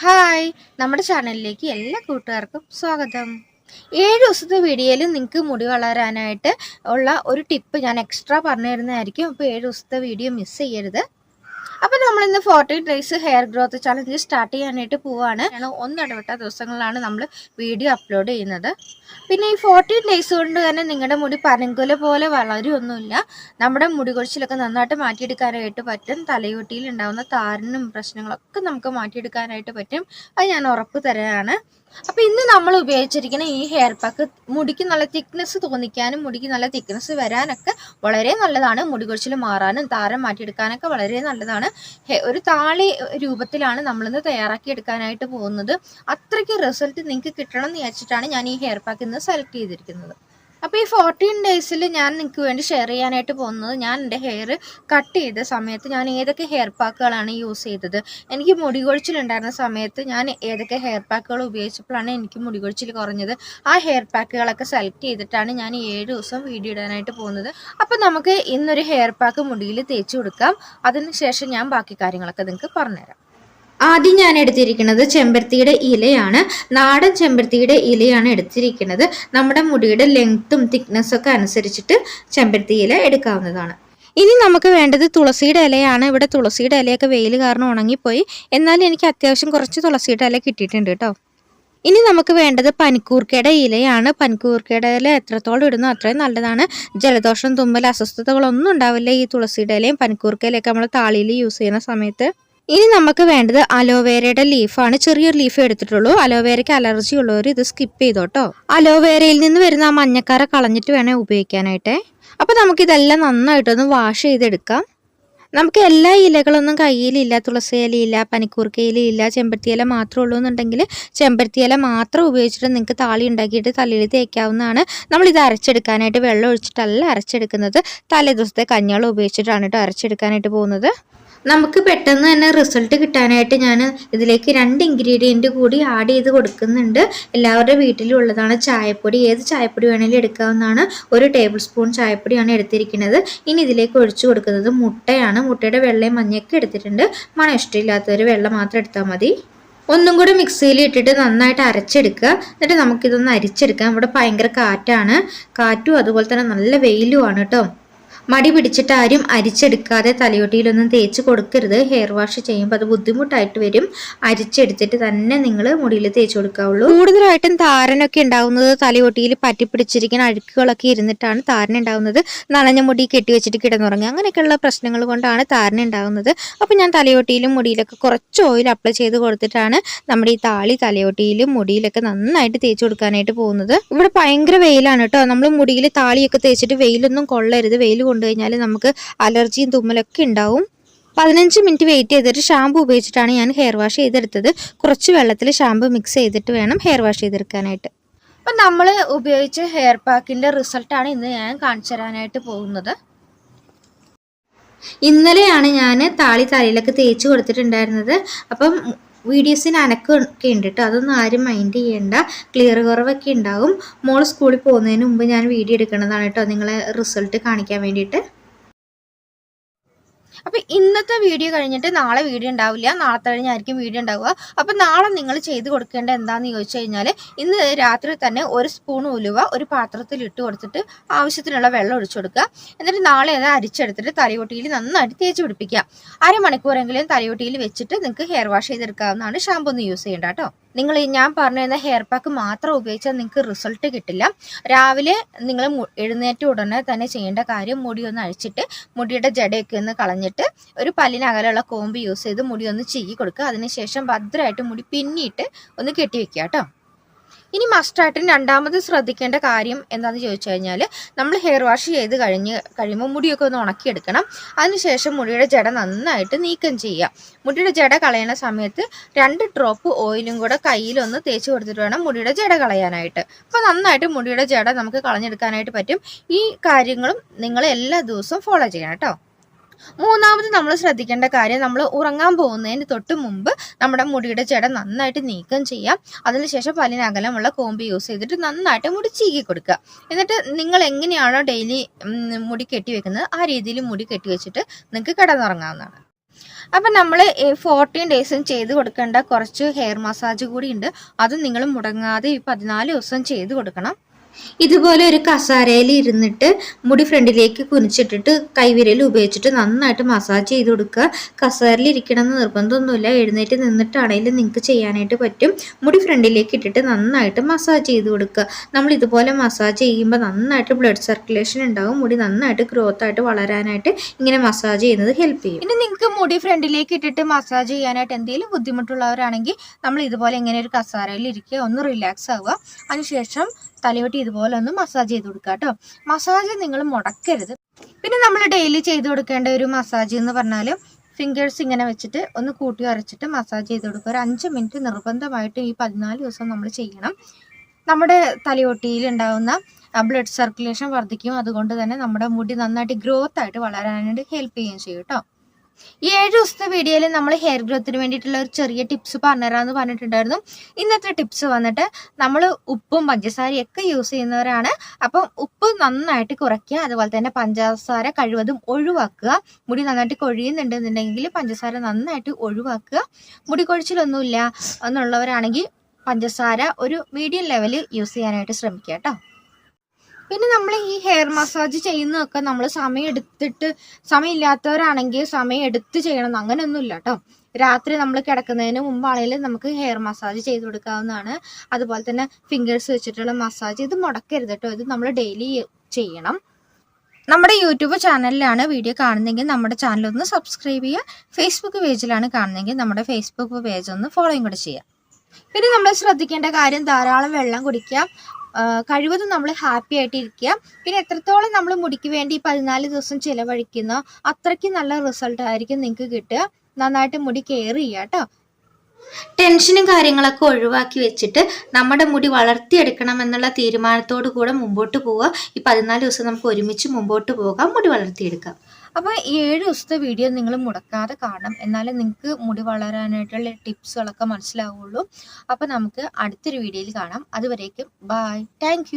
Hi നമ്മുടെ ചാനലിലേക്ക് എല്ലാ കൂട്ടുകാർക്കും സ്വാഗതം. ഏഴ് ദിവസത്തെ വീഡിയോയിൽ നിങ്ങൾക്ക് മുടി വളരാനായിട്ട് ഉള്ള ഒരു ടിപ്പ് ഞാൻ എക്സ്ട്രാ പറഞ്ഞു തരുന്നതായിരിക്കും. അപ്പോൾ ഏഴ് ദിവസത്തെ വീഡിയോ മിസ് ചെയ്യരുത്. അപ്പോൾ നമ്മളിന്ന് forty days hair growth challenge start ചെയ്യാനായിട്ട് പോവാണ്. ഒന്നിടവിട്ട ദിവസങ്ങളിലാണ് നമ്മൾ വീഡിയോ അപ്ലോഡ് ചെയ്യുന്നത്. പിന്നെ ഈ ഫോർട്ടി ഡേയ്സ് കൊണ്ട് തന്നെ നിങ്ങളുടെ മുടി പനങ്കുല പോലെ വളരുമൊന്നുമില്ല നമ്മുടെ മുടി കൊഴിച്ചിലൊക്കെ നന്നായിട്ട് മാറ്റിയെടുക്കാനായിട്ട് പറ്റും. തലയോട്ടിയിൽ ഉണ്ടാകുന്ന താരനും പ്രശ്നങ്ങളൊക്കെ നമുക്ക് മാറ്റിയെടുക്കാനായിട്ട് പറ്റും. അത് ഞാൻ ഉറപ്പ് തരാനാണ്. അപ്പൊ ഇന്ന് നമ്മൾ ഉപയോഗിച്ചിരിക്കുന്ന ഈ ഹെയർ പാക്ക് മുടിക്ക് നല്ല തിക്നെസ് തോന്നിക്കാനും മുടിക്ക് നല്ല തിക്നെസ് വരാനൊക്കെ വളരെ നല്ലതാണ്. മുടി കൊഴിച്ചിൽ മാറാനും താരം മാറ്റിയെടുക്കാനൊക്കെ വളരെ നല്ലതാണ്. ഹെ- ഒരു താളി രൂപത്തിലാണ് നമ്മളിന്ന് തയ്യാറാക്കി എടുക്കാനായിട്ട് പോകുന്നത്. അത്രയ്ക്ക് റിസൾട്ട് നിങ്ങൾക്ക് കിട്ടണം എന്ന് വെച്ചിട്ടാണ് ഞാൻ ഈ ഹെയർ പാക്ക് ഇന്ന് സെലക്ട് ചെയ്തിരിക്കുന്നത്. അപ്പോൾ ഈ ഫോർട്ടീൻ ഡേയ്സിൽ ഞാൻ നിങ്ങൾക്ക് വേണ്ടി ഷെയർ ചെയ്യാനായിട്ട് പോകുന്നത് ഞാൻ എന്റെ ഹെയർ കട്ട് ചെയ്ത സമയത്ത് ഞാൻ ഏതൊക്കെ ഹെയർ പാക്കുകളാണ് യൂസ് ചെയ്തത്. എനിക്ക് മുടി കൊഴിച്ചിലുണ്ടായിരുന്ന സമയത്ത് ഞാൻ ഏതൊക്കെ ഹെയർ പാക്കുകൾ ഉപയോഗിച്ചപ്പോഴാണ് എനിക്ക് മുടി കൊഴിച്ചിൽ കുറഞ്ഞത്. ആ ഹെയർ പാക്കുകളൊക്കെ സെലക്ട് ചെയ്തിട്ടാണ് ഞാൻ ഏഴ് ദിവസം വീഡിയോ ഇടാനായിട്ട് പോകുന്നത്. അപ്പോൾ നമുക്ക് ഇന്നൊരു ഹെയർ പാക്ക് മുടിയിൽ തേച്ച് കൊടുക്കാം. അതിന് ശേഷം ഞാൻ ബാക്കി കാര്യങ്ങളൊക്കെ നിങ്ങൾക്ക് പറഞ്ഞുതരാം. ആദ്യം ഞാൻ എടുത്തിരിക്കുന്നത് ചെമ്പരത്തിയുടെ ഇലയാണ്. നാടൻ ചെമ്പരത്തിയുടെ ഇലയാണ് എടുത്തിരിക്കുന്നത്. നമ്മുടെ മുടിയുടെ ലെങ്ത്തും തിക്നെസ്സും ഒക്കെ അനുസരിച്ചിട്ട് ചെമ്പരത്തി ഇല എടുക്കാവുന്നതാണ്. ഇനി നമുക്ക് വേണ്ടത് തുളസിയുടെ ഇലയാണ്. ഇവിടെ തുളസിയുടെ ഇലയൊക്കെ വെയിൽ കാരണം ഉണങ്ങിപ്പോയി. എന്നാലും എനിക്ക് അത്യാവശ്യം കുറച്ച് തുളസിയുടെ ഇല കിട്ടിയിട്ടുണ്ട് കേട്ടോ. ഇനി നമുക്ക് വേണ്ടത് പനിക്കൂർക്കയുടെ ഇലയാണ്. പനിക്കൂർക്കയുടെ ഇല എത്രത്തോളം ഇടുന്നു അത്രയും നല്ലതാണ്. ജലദോഷം തുമ്മൽ അസ്വസ്ഥതകളൊന്നും ഉണ്ടാവില്ല ഈ തുളസിയുടെ ഇലയും പനിക്കൂർക്കയിലൊക്കെ നമ്മൾ താളിയിൽ യൂസ് ചെയ്യുന്ന സമയത്ത്. ഇനി നമുക്ക് വേണ്ടത് അലോവേരയുടെ ലീഫാണ് ചെറിയൊരു ലീഫ് എടുത്തിട്ടുള്ളൂ. അലോവേരയ്ക്ക് അലർജി ഉള്ളവർ ഇത് സ്കിപ്പ് ചെയ്തോട്ടോ. അലോവേരയിൽ നിന്ന് വരുന്ന ആ മഞ്ഞക്കറ കളഞ്ഞിട്ട് വേണേൽ ഉപയോഗിക്കാനായിട്ടേ. അപ്പോൾ നമുക്കിതെല്ലാം നന്നായിട്ടൊന്ന് വാഷ് ചെയ്തെടുക്കാം. നമുക്ക് എല്ലാ ഇലകളൊന്നും കയ്യിലില്ല തുളസി ഇലയില്ല പനിക്കൂർക്ക ഇലയില്ല ചെമ്പരത്തി ഇല മാത്രമേ ഉള്ളൂ എന്നുണ്ടെങ്കിൽ ചെമ്പരത്തി ഇല മാത്രം ഉപയോഗിച്ചിട്ട് നിങ്ങൾക്ക് താളി ഉണ്ടാക്കിയിട്ട് തലയിൽ തേക്കാവുന്നതാണ്. നമ്മളിത് അരച്ചെടുക്കാനായിട്ട് വെള്ളം ഒഴിച്ചിട്ടല്ല അരച്ചെടുക്കുന്നത്. തലേ ദിവസത്തെ കഞ്ഞിവെള്ളം ഉപയോഗിച്ചിട്ടാണ് കേട്ടോ അരച്ചെടുക്കാനായിട്ട് പോകുന്നത്. നമുക്ക് പെട്ടെന്ന് തന്നെ റിസൾട്ട് കിട്ടാനായിട്ട് ഞാൻ ഇതിലേക്ക് രണ്ട് ഇൻഗ്രീഡിയന്റ് കൂടി ആഡ് ചെയ്ത് കൊടുക്കുന്നുണ്ട്. എല്ലാവരുടെ വീട്ടിലും ഉള്ളതാണ് ചായപ്പൊടി. ഏത് ചായപ്പൊടി വേണമെങ്കിലും എടുക്കാവുന്നതാണ്. ഒരു ടേബിൾ സ്പൂൺ ചായപ്പൊടിയാണ് എടുത്തിരിക്കുന്നത്. ഇനി ഇതിലേക്ക് ഒഴിച്ചു കൊടുക്കുന്നത് മുട്ടയാണ്. മുട്ടയുടെ വെള്ളയും മഞ്ഞയൊക്കെ എടുത്തിട്ടുണ്ട്. മണം ഇഷ്ടമില്ലാത്തവർ വെള്ളം മാത്രം എടുത്താൽ മതി. ഒന്നും കൂടെ മിക്സിയിൽ ഇട്ടിട്ട് നന്നായിട്ട് അരച്ചെടുക്കുക. എന്നിട്ട് നമുക്കിതൊന്ന് അരിച്ചെടുക്കാം. ഇവിടെ ഭയങ്കര കാറ്റാണ്. കാറ്റും അതുപോലെ തന്നെ നല്ല വെയിലുമാണ് കേട്ടോ. മടി പിടിച്ചിട്ട് ആരും അരിച്ചെടുക്കാതെ തലയോട്ടിയിലൊന്നും തേച്ച് കൊടുക്കരുത്. ഹെയർ വാഷ് ചെയ്യുമ്പോൾ അത് ബുദ്ധിമുട്ടായിട്ട് വരും. അരിച്ചെടുത്തിട്ട് തന്നെ നിങ്ങൾ മുടിയിൽ തേച്ച് കൊടുക്കാവുള്ളൂ. കൂടുതലായിട്ടും താരനൊക്കെ ഉണ്ടാവുന്നത് തലയൊട്ടിയിൽ പറ്റിപ്പിടിച്ചിരിക്കുന്ന അഴുക്കുകളൊക്കെ ഇരുന്നിട്ടാണ് താരൻ ഉണ്ടാവുന്നത്. നനഞ്ഞ മുടി കെട്ടിവെച്ചിട്ട് കിടന്നുറങ്ങുക. അങ്ങനെയൊക്കെയുള്ള പ്രശ്നങ്ങൾ കൊണ്ടാണ് താരൻ ഉണ്ടാവുന്നത്. അപ്പോൾ ഞാൻ തലയോട്ടിയിലും മുടിയിലൊക്കെ കുറച്ച് ഓയിൽ അപ്ലൈ ചെയ്ത് കൊടുത്തിട്ടാണ് നമ്മുടെ ഈ താളി തലയോട്ടിയിലും മുടിയിലൊക്കെ നന്നായിട്ട് തേച്ച് കൊടുക്കാനായിട്ട് പോകുന്നത്. ഇവിടെ ഭയങ്കര വെയിലാണ് കേട്ടോ. നമ്മൾ മുടിയിൽ താളിയൊക്കെ തേച്ചിട്ട് വെയിലൊന്നും കൊള്ളരുത്. വെയിൽ കൊണ്ടു കഴിഞ്ഞാൽ നമുക്ക് അലർജിയും തുമ്മലൊക്കെ ഉണ്ടാവും. പതിനഞ്ച് മിനിറ്റ് വെയിറ്റ് ചെയ്തിട്ട് ഷാമ്പു ഉപയോഗിച്ചിട്ടാണ് ഞാൻ ഹെയർ വാഷ് ചെയ്തെടുത്തത്. കുറച്ച് വെള്ളത്തിൽ ഷാമ്പു മിക്സ് ചെയ്തിട്ട് വേണം ഹെയർ വാഷ് ചെയ്തെടുക്കാനായിട്ട്. അപ്പം നമ്മൾ ഉപയോഗിച്ച ഹെയർ പാക്കിന്റെ റിസൾട്ടാണ് ഇന്ന് ഞാൻ കാണിച്ചു തരാനായിട്ട് പോകുന്നത്. ഇന്നലെയാണ് ഞാൻ താളി തലയിലൊക്കെ തേച്ച് കൊടുത്തിട്ടുണ്ടായിരുന്നത്. അപ്പം വീഡിയോസിന് അനക്കൊക്കെ ഉണ്ട് കേട്ടോ അതൊന്നും ആരും മൈൻഡ് ചെയ്യേണ്ട. ക്ലിയർ കുറവൊക്കെ ഉണ്ടാവും മോൾ സ്കൂളിൽ പോകുന്നതിന് മുമ്പ് ഞാൻ വീഡിയോ എടുക്കുന്നതാണ് കേട്ടോ നിങ്ങളെ റിസൾട്ട് കാണിക്കാൻ വേണ്ടിയിട്ട്. അപ്പൊ ഇന്നത്തെ വീഡിയോ കഴിഞ്ഞിട്ട് നാളെ വീഡിയോ ഉണ്ടാവില്ല. നാളത്തെ കഴിഞ്ഞായിരിക്കും വീഡിയോ ഉണ്ടാവുക. അപ്പൊ നാളെ നിങ്ങൾ ചെയ്ത് കൊടുക്കേണ്ട എന്താണെന്ന് ചോദിച്ചു കഴിഞ്ഞാൽ ഇന്ന് രാത്രി തന്നെ ഒരു സ്പൂൺ ഉലുവ ഒരു പാത്രത്തിൽ ഇട്ട് കൊടുത്തിട്ട് ആവശ്യത്തിനുള്ള വെള്ളം ഒഴിച്ചു കൊടുക്കുക. എന്നിട്ട് നാളെ അത് അരിച്ചെടുത്തിട്ട് തലയോട്ടിയിൽ നന്നായിട്ട് തേച്ച് പിടിപ്പിക്കുക. അരമണിക്കൂറെങ്കിലും തലയോട്ടിയിൽ വെച്ചിട്ട് നിങ്ങൾക്ക് ഹെയർ വാഷ് ചെയ്തെടുക്കാവുന്നതാണ്. ഷാമ്പു ഒന്ന് യൂസ് ചെയ്യേണ്ട കേട്ടോ. നിങ്ങൾ ഞാൻ പറഞ്ഞു തരുന്ന ഹെയർ പാക്ക് മാത്രം ഉപയോഗിച്ചാൽ നിങ്ങൾക്ക് റിസൾട്ട് കിട്ടില്ല. രാവിലെ നിങ്ങൾ എഴുന്നേറ്റ് ഉടനെ തന്നെ ചെയ്യേണ്ട കാര്യം മുടി ഒന്ന് അഴിച്ചിട്ട് മുടിയുടെ ജടയൊക്കെ ഒന്ന് കളഞ്ഞിട്ട് ഒരു പല്ലിനകലുള്ള കോമ്പ് യൂസ് ചെയ്ത് മുടി ഒന്ന് ചീകി കൊടുക്കുക. അതിനുശേഷം ഭദ്രമായിട്ട് മുടി പിന്നിയിട്ട് ഒന്ന് കെട്ടി വെക്കുക കേട്ടോ. ഇനി മസ്റ്റായിട്ടും രണ്ടാമത് ശ്രദ്ധിക്കേണ്ട കാര്യം എന്താണെന്ന് ചോദിച്ചു കഴിഞ്ഞാൽ നമ്മൾ ഹെയർ വാഷ് ചെയ്ത് കഴിഞ്ഞ് കഴിയുമ്പോൾ മുടിയൊക്കെ ഒന്ന് ഉണക്കിയെടുക്കണം. അതിനുശേഷം മുടിയുടെ ജട നന്നായിട്ട് നീക്കം ചെയ്യുക. മുടിയുടെ ജട കളയണ സമയത്ത് രണ്ട് ഡ്രോപ്പ് ഓയിലും കൂടെ കയ്യിലൊന്ന് തേച്ച് കൊടുത്തിട്ട് വേണം മുടിയുടെ ജട കളയാനായിട്ട്. അപ്പോൾ നന്നായിട്ട് മുടിയുടെ ജട നമുക്ക് കളഞ്ഞെടുക്കാനായിട്ട് പറ്റും. ഈ കാര്യങ്ങളും നിങ്ങൾ എല്ലാ ദിവസവും ഫോളോ ചെയ്യണം കേട്ടോ. മൂന്നാമത് നമ്മൾ ശ്രദ്ധിക്കേണ്ട കാര്യം നമ്മൾ ഉറങ്ങാൻ പോകുന്നതിന് തൊട്ട് മുമ്പ് നമ്മുടെ മുടിയുടെ ജട നന്നായിട്ട് നീക്കം ചെയ്യാം. അതിനുശേഷം പല്ലിനകലമുള്ള കോമ്പ് യൂസ് ചെയ്തിട്ട് നന്നായിട്ട് മുടി ചീകി കൊടുക്കുക. എന്നിട്ട് നിങ്ങൾ എങ്ങനെയാണോ ഡെയിലി മുടി കെട്ടിവെക്കുന്നത് ആ രീതിയിൽ മുടി കെട്ടിവെച്ചിട്ട് നിങ്ങൾക്ക് കിടന്നുറങ്ങാവുന്നതാണ്. അപ്പം നമ്മൾ ഫോർട്ടീൻ ഡേയ്സും ചെയ്ത് കൊടുക്കേണ്ട കുറച്ച് ഹെയർ മസാജ് കൂടി ഉണ്ട്. അതും നിങ്ങൾ മുടങ്ങാതെ ഈ പതിനാല് ദിവസം ചെയ്ത് കൊടുക്കണം. ഇതുപോലെ ഒരു കസാരയിൽ ഇരുന്നിട്ട് മുടി ഫ്രണ്ടിലേക്ക് കുനിച്ചിട്ടിട്ട് കൈവിരൽ ഉപയോഗിച്ചിട്ട് നന്നായിട്ട് മസാജ് ചെയ്ത് കൊടുക്കുക. കസാരയിൽ ഇരിക്കണം എന്ന് നിർബന്ധമൊന്നുമില്ല. എഴുന്നേറ്റ് നിന്നിട്ടാണെങ്കിലും നിങ്ങൾക്ക് ചെയ്യാനായിട്ട് പറ്റും. മുടി ഫ്രണ്ടിലേക്ക് ഇട്ടിട്ട് നന്നായിട്ട് മസാജ് ചെയ്ത് കൊടുക്കുക. നമ്മൾ ഇതുപോലെ മസാജ് ചെയ്യുമ്പോൾ നന്നായിട്ട് ബ്ലഡ് സർക്കുലേഷൻ ഉണ്ടാകും മുടി നന്നായിട്ട് ഗ്രോത്ത് ആയിട്ട് വളരാനായിട്ട് ഇങ്ങനെ മസാജ് ചെയ്യുന്നത് ഹെൽപ്പ് ചെയ്യും. പിന്നെ നിങ്ങൾക്ക് മുടി ഫ്രണ്ടിലേക്ക് ഇട്ടിട്ട് മസാജ് ചെയ്യാനായിട്ട് എന്തെങ്കിലും ബുദ്ധിമുട്ടുള്ളവരാണെങ്കിൽ നമ്മൾ ഇതുപോലെ ഇങ്ങനെ ഒരു കസാരയിൽ ഇരിക്കുക. ഒന്ന് റിലാക്സ് ആവുക. അതിനുശേഷം തലയോട്ടി ഇതുപോലെ ഒന്ന് മസാജ് ചെയ്ത് കൊടുക്കുക കേട്ടോ മസാജ് നിങ്ങൾ മുടക്കരുത്. പിന്നെ നമ്മൾ ഡെയിലി ചെയ്ത് കൊടുക്കേണ്ട ഒരു മസാജ് എന്ന് പറഞ്ഞാൽ ഫിംഗേഴ്സ് ഇങ്ങനെ വെച്ചിട്ട് ഒന്ന് കൂട്ടി അരച്ചിട്ട് മസാജ് ചെയ്ത് കൊടുക്കുക. ഒരു അഞ്ച് മിനിറ്റ് നിർബന്ധമായിട്ടും ഈ പതിനാല് ദിവസം നമ്മൾ ചെയ്യണം. നമ്മുടെ തലയോട്ടിയിൽ ഉണ്ടാകുന്ന ബ്ലഡ് സർക്കുലേഷൻ വർദ്ധിക്കും. അതുകൊണ്ട് തന്നെ നമ്മുടെ മുടി നന്നായിട്ട് ഗ്രോത്ത് ആയിട്ട് വളരാനായിട്ട് ഹെൽപ്പ് ചെയ്യുകയും ചെയ്യും കേട്ടോ ഈ ഏഴ് ദിവസത്തെ വീഡിയോയിൽ നമ്മൾ ഹെയർ ഗ്രോത്തിന് വേണ്ടിയിട്ടുള്ള ഒരു ചെറിയ ടിപ്സ് പറഞ്ഞുതരാമെന്ന് പറഞ്ഞിട്ടുണ്ടായിരുന്നു. ഇന്നത്തെ ടിപ്സ് വന്നിട്ട് നമ്മൾ ഉപ്പും പഞ്ചസാരയും ഒക്കെ യൂസ് ചെയ്യുന്നവരാണ്. അപ്പം ഉപ്പ് നന്നായിട്ട് കുറയ്ക്കുക അതുപോലെ തന്നെ പഞ്ചസാര കഴിവതും ഒഴിവാക്കുക. മുടി നന്നായിട്ട് കൊഴിയുന്നുണ്ടെന്നുണ്ടെങ്കിൽ പഞ്ചസാര നന്നായിട്ട് ഒഴിവാക്കുക. മുടി കൊഴിച്ചിലൊന്നുമില്ല എന്നുള്ളവരാണെങ്കിൽ പഞ്ചസാര ഒരു മീഡിയം ലെവലിൽ യൂസ് ചെയ്യാനായിട്ട് ശ്രമിക്കുക കേട്ടോ. പിന്നെ നമ്മൾ ഈ ഹെയർ മസാജ് ചെയ്യുന്നതൊക്കെ നമ്മൾ സമയം എടുത്തിട്ട് സമയമില്ലാത്തവരാണെങ്കിൽ സമയം എടുത്ത് ചെയ്യണം. അങ്ങനെയൊന്നുമില്ല കേട്ടോ രാത്രി നമ്മൾ കിടക്കുന്നതിന് മുമ്പാണെങ്കിലും നമുക്ക് ഹെയർ മസാജ് ചെയ്ത് കൊടുക്കാവുന്നതാണ്. അതുപോലെ തന്നെ ഫിംഗേഴ്സ് വെച്ചിട്ടുള്ള മസാജ് ഇത് മുടക്കരുത് കേട്ടോ ഇത് നമ്മൾ ഡെയിലി ചെയ്യണം. നമ്മുടെ യൂട്യൂബ് ചാനലിലാണ് വീഡിയോ കാണുന്നതെങ്കിൽ നമ്മുടെ ചാനൽ ഒന്ന് സബ്സ്ക്രൈബ് ചെയ്യുക. ഫേസ്ബുക്ക് പേജിലാണ് കാണുന്നതെങ്കിൽ നമ്മുടെ ഫേസ്ബുക്ക് പേജ് ഒന്ന് ഫോളോയും കൂടെ ചെയ്യുക. പിന്നെ നമ്മൾ ശ്രദ്ധിക്കേണ്ട കാര്യം ധാരാളം വെള്ളം കുടിക്കുക. കഴിവതും നമ്മൾ ഹാപ്പി ആയിട്ട് ഇരിക്കുക പിന്നെ എത്രത്തോളം നമ്മൾ മുടിക്ക് വേണ്ടി ഈ പതിനാല് ദിവസം ചിലവഴിക്കുന്നോ അത്രയ്ക്ക് നല്ല റിസൾട്ട് ആയിരിക്കും നിങ്ങൾക്ക് കിട്ടുക. നന്നായിട്ട് മുടി കെയർ ചെയ്യുക കേട്ടോ. ടെൻഷനും കാര്യങ്ങളൊക്കെ ഒഴിവാക്കി വെച്ചിട്ട് നമ്മുടെ മുടി വളർത്തിയെടുക്കണം എന്നുള്ള തീരുമാനത്തോടു കൂടെ മുമ്പോട്ട് പോവുക. ഈ പതിനാല് ദിവസം നമുക്ക് ഒരുമിച്ച് മുമ്പോട്ട് പോകാം മുടി വളർത്തിയെടുക്കാം. അപ്പോൾ ഈ ഏഴ് ദിവസത്തെ വീഡിയോ നിങ്ങൾ മുടക്കാതെ കാണണം. എന്നാലേ നിങ്ങൾക്ക് മുടി വളരാനായിട്ടുള്ള ടിപ്സുകളൊക്കെ മനസ്സിലാവുള്ളൂ. അപ്പോൾ നമുക്ക് അടുത്തൊരു വീഡിയോയിൽ കാണാം. അതുവരേക്കും ബായ് താങ്ക്